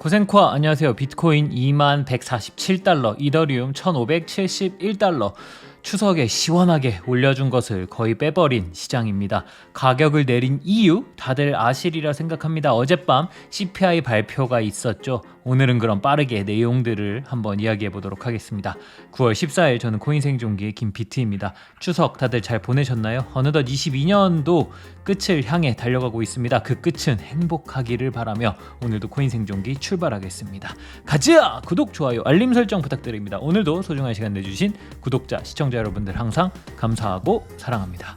고생과 안녕하세요. 비트코인 2만 147달러, 이더리움 1571달러. 추석에 시원하게 올려준 것을 거의 빼버린 시장입니다. 가격을 내린 이유 다들 아시리라 생각합니다. 어젯밤 CPI 발표가 있었죠. 오늘은 그럼 빠르게 내용들을 한번 이야기해 보도록 하겠습니다. 9월 14일 저는 코인생존기의 김비트입니다. 추석 다들 잘 보내셨나요? 어느덧 22년도 끝을 향해 달려가고 있습니다. 그 끝은 행복하기를 바라며 오늘도 코인생존기 출발하겠습니다. 가자! 구독, 좋아요, 알림 설정 부탁드립니다. 오늘도 소중한 시간 내주신 구독자, 시청자 여러분들 항상 감사하고 사랑합니다.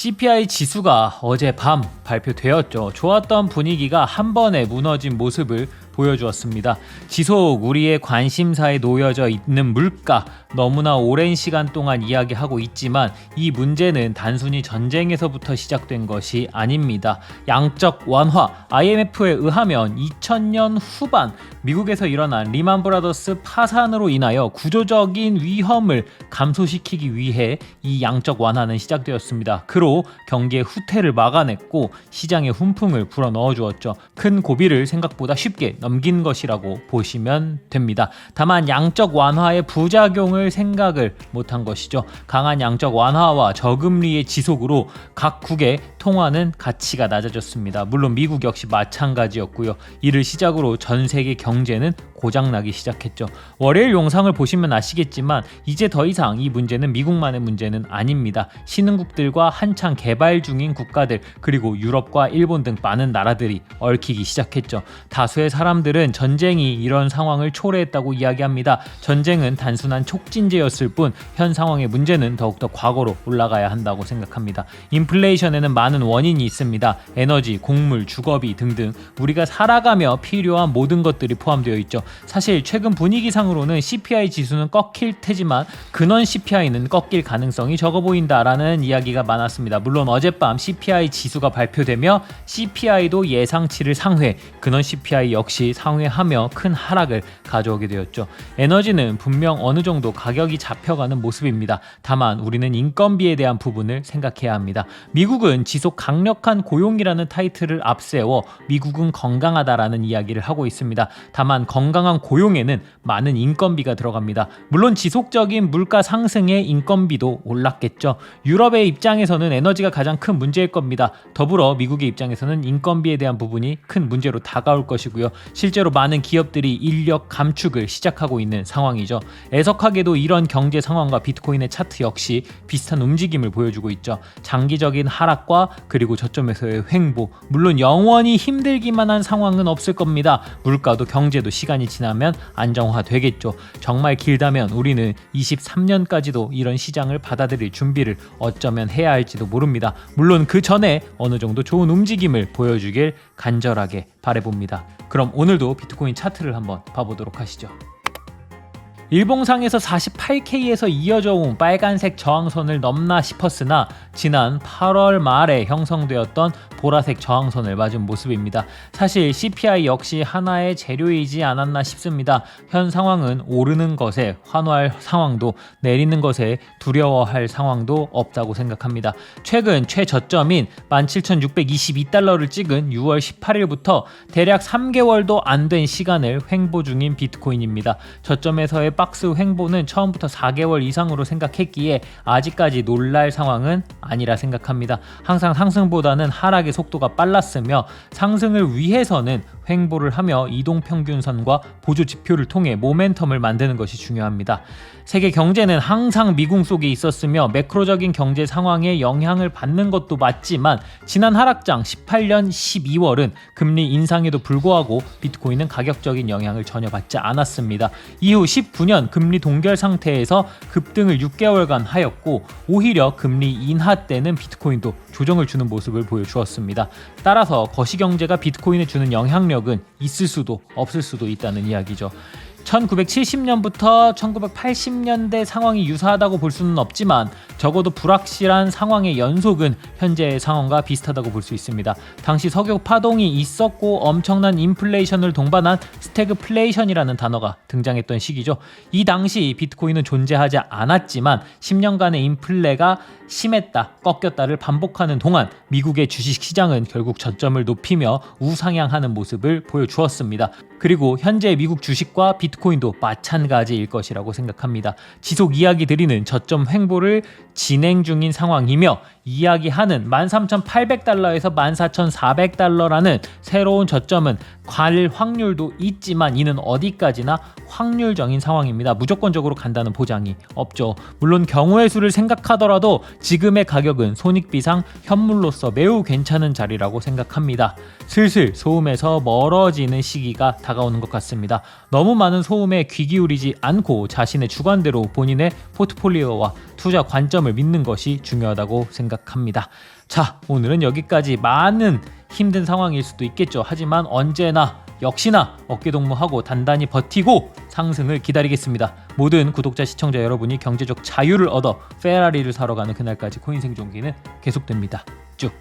CPI 지수가 어젯밤 발표되었죠. 좋았던 분위기가 한 번에 무너진 모습을 보여주었습니다. 지속 우리의 관심사에 놓여져 있는 물가 너무나 오랜 시간 동안 이야기하고 있지만 이 문제는 단순히 전쟁에서부터 시작된 것이 아닙니다. 양적 완화 IMF에 의하면 2000년 후반 미국에서 일어난 리만 브라더스 파산으로 인하여 구조적인 위험을 감소시키기 위해 이 양적 완화는 시작되었습니다. 그로 경기의 후퇴를 막아냈고 시장에 훈풍을 불어넣어 주었죠. 큰 고비를 생각보다 쉽게 넘긴 것이라고 보시면 됩니다. 다만 양적 완화의 부작용을 생각을 못한 것이죠. 강한 양적 완화와 저금리의 지속으로 각국의 통화는 가치가 낮아졌습니다. 물론 미국 역시 마찬가지였고요. 이를 시작으로 전 세계 경제는 고장나기 시작했죠. 월요일 영상을 보시면 아시겠지만 이제 더 이상 이 문제는 미국만의 문제는 아닙니다. 신흥국들과 한창 개발 중인 국가들 그리고 유럽과 일본 등 많은 나라들이 얽히기 시작했죠. 다수의 사람들은 전쟁이 이런 상황을 초래했다고 이야기합니다. 전쟁은 단순한 촉진제였을 뿐 현 상황의 문제는 더욱더 과거로 올라가야 한다고 생각합니다. 인플레이션에는 많은 원인이 있습니다. 에너지, 곡물, 주거비 등등 우리가 살아가며 필요한 모든 것들이 포함되어 있죠. 사실 최근 분위기상으로는 CPI 지수는 꺾일 테지만 근원 CPI는 꺾일 가능성이 적어 보인다라는 이야기가 많았습니다. 물론 어젯밤 CPI 지수가 발표되며 CPI도 예상치를 상회, 근원 CPI 역시 상회하며 큰 하락을 가져오게 되었죠. 에너지는 분명 어느 정도 가격이 잡혀가는 모습입니다. 다만 우리는 인건비에 대한 부분을 생각해야 합니다. 미국은 지속 강력한 고용이라는 타이틀을 앞세워 미국은 건강하다라는 이야기를 하고 있습니다. 다만 건강 한 고용에는 많은 인건비가 들어갑니다. 물론 지속적인 물가 상승에 인건비도 올랐겠죠. 유럽의 입장에서는 에너지가 가장 큰 문제일 겁니다. 더불어 미국의 입장에서는 인건비에 대한 부분이 큰 문제로 다가올 것이고요. 실제로 많은 기업들이 인력 감축을 시작하고 있는 상황이죠. 애석하게도 이런 경제 상황과 비트코인의 차트 역시 비슷한 움직임을 보여주고 있죠. 장기적인 하락과 그리고 저점에서의 횡보, 물론 영원히 힘들기만 한 상황은 없을 겁니다. 물가도 경제도 시간이 지나면 안정화되겠죠. 정말 길다면 우리는 23년까지도 이런 시장을 받아들일 준비를 어쩌면 해야 할지도 모릅니다. 물론 그 전에 어느 정도 좋은 움직임을 보여주길 간절하게 바래봅니다. 그럼 오늘도 비트코인 차트를 한번 봐보도록 하시죠. 일봉상에서 48K에서 이어져 온 빨간색 저항선을 넘나 싶었으나 지난 8월 말에 형성되었던 보라색 저항선을 맞은 모습입니다. 사실 CPI 역시 하나의 재료이지 않았나 싶습니다. 현 상황은 오르는 것에 환호할 상황도 내리는 것에 두려워할 상황도 없다고 생각합니다. 최근 최저점인 17,622달러를 찍은 6월 18일부터 대략 3개월도 안 된 시간을 횡보 중인 비트코인입니다. 저점에서의 박스 횡보는 처음부터 4개월 이상으로 생각했기에 아직까지 놀랄 상황은 아니라 생각합니다. 항상 상승보다는 하락의 속도가 빨랐으며 상승을 위해서는 횡보를 하며 이동 평균선과 보조 지표를 통해 모멘텀을 만드는 것이 중요합니다. 세계 경제는 항상 미궁 속에 있었으며 매크로적인 경제 상황에 영향을 받는 것도 맞지만 지난 하락장 18년 12월은 금리 인상에도 불구하고 비트코인은 가격적인 영향을 전혀 받지 않았습니다. 이후 19년 금리 동결 상태에서 급등을 6개월간 하였고 오히려 금리 인하 때는 비트코인도 조정을 주는 모습을 보여주었습니다. 따라서 거시경제가 비트코인에 주는 영향력 은 있을 수도 없을 수도 있다는 이야기죠. 1970년부터 1980년대 상황이 유사하다고 볼 수는 없지만 적어도 불확실한 상황의 연속은 현재의 상황과 비슷하다고 볼 수 있습니다. 당시 석유 파동이 있었고 엄청난 인플레이션을 동반한 스태그플레이션이라는 단어가 등장했던 시기죠. 이 당시 비트코인은 존재하지 않았지만 10년간의 인플레가 심했다, 꺾였다를 반복하는 동안 미국의 주식 시장은 결국 저점을 높이며 우상향하는 모습을 보여주었습니다. 그리고 현재 미국 주식과 비트코인 도 마찬가지일 것이라고 생각합니다. 지속 이야기 드리는 저점 횡보를 진행 중인 상황이며 이야기하는 13,800달러에서 14,400달러라는 새로운 저점은 갈 확률도 있지만 이는 어디까지나 확률적인 상황입니다. 무조건적으로 간다는 보장이 없죠. 물론 경우의 수를 생각하더라도 지금의 가격은 손익비상 현물로서 매우 괜찮은 자리라고 생각합니다. 슬슬 소음에서 멀어지는 시기가 다가오는 것 같습니다. 너무 많은 소음에 귀 기울이지 않고 자신의 주관대로 본인의 포트폴리오와 투자 관점을 믿는 것이 중요하다고 생각합니다. 자, 오늘은 여기까지 많은 힘든 상황일 수도 있겠죠. 하지만 언제나 역시나 어깨동무하고 단단히 버티고 상승을 기다리겠습니다. 모든 구독자 시청자 여러분이 경제적 자유를 얻어 페라리를 사러 가는 그날까지 코인 생존기는 계속됩니다. 쭉.